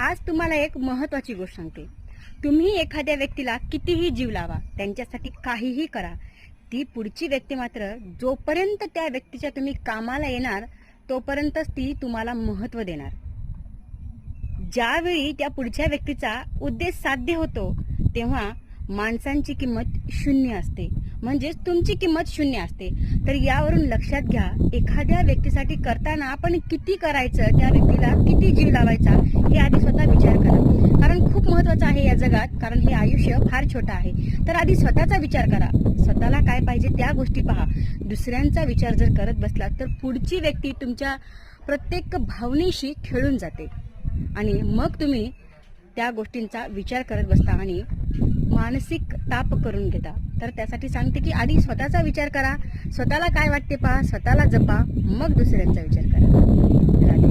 आज तुम्हाला एक महत्वाची गोष्ट सांगते. तुम्ही एखाद्या व्यक्तीला कितीही जीव लावा त्यांच्यासाठी काहीही करा ती पुढची व्यक्ती मात्र जोपर्यंत त्या व्यक्तीच्या तुम्ही कामाला येणार तोपर्यंतच ती तुम्हाला महत्त्व देणार. ज्यावेळी त्या पुढच्या व्यक्तीचा उद्देश साध्य होतो तेव्हा माणसांची किंमत शून्य असते. म्हणजेच तुमची किंमत शून्य असते. तर यावरून लक्षात घ्या एखाद्या व्यक्तीसाठी करताना आपण किती करायचं त्या व्यक्तीला किती जीव लावायचा हे आधी स्वतः विचार करा. कारण खूप महत्वाचं आहे या जगात कारण हे आयुष्य फार छोटं आहे. तर आधी स्वतःचा विचार करा. स्वतःला काय पाहिजे त्या गोष्टी पहा. दुसऱ्यांचा विचार जर करत बसला तर पुढची व्यक्ती तुमच्या प्रत्येक भावनेशी खेळून जाते. आणि मग तुम्ही त्या गोष्टींचा विचार करत बसता आणि मानसिक ताप करून घेता. तर त्यासाठी सांगते की आधी स्वतःचा विचार करा. स्वतःला काय वाटते पहा? स्वतःला जपा. मग दुसऱ्यांचा विचार करा.